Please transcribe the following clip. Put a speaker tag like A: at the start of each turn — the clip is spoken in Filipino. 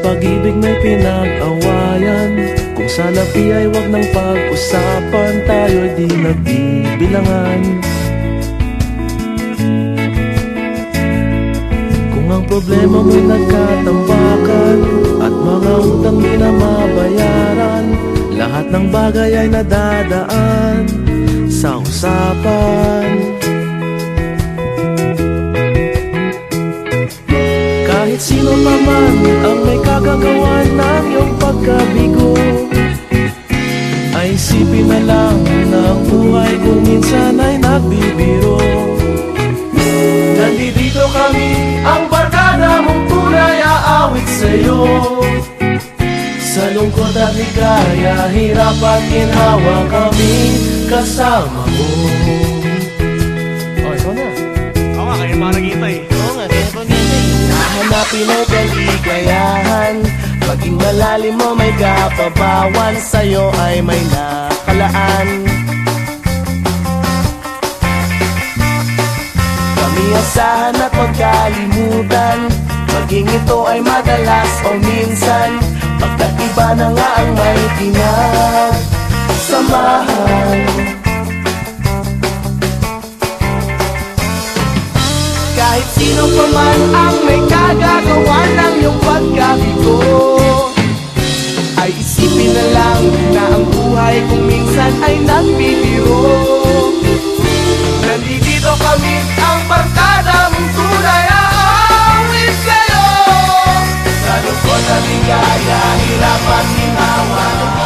A: pag-ibig may pinag-awayan. Kung sa labi ay wag nang pag-usapan Tayo'y di nagbibilangan. Kung ang problema mo'y nagkatambakan At mga utang di na mabayaran Lahat ng bagay ay nadadaan Sa usapan. Kahit sino pa man ang kagagawa ng iyong pagkabigo. Ay isipin na lang na ang buhay kung minsan ay nagbibiro.
B: Nandito kami, ang barkada mong tunay aawit sa'yo. Sa lungkot at ligaya, hirap at ginhawa kami kasama mo
C: Oh, ikaw na. Oo nga, kayo mga nagkita eh.
B: Oo nga, kaya pag Hahanapin ay kaligayahan Paging malalim mo may kapabawan Sa'yo ay may nakalaan. Kami asahan at magkalimutan Maging ito ay madalas o minsan. Pagkat na nga ang may pinagsamahan Kahit sino pa man ang may sa bigayan, hirap at hinawan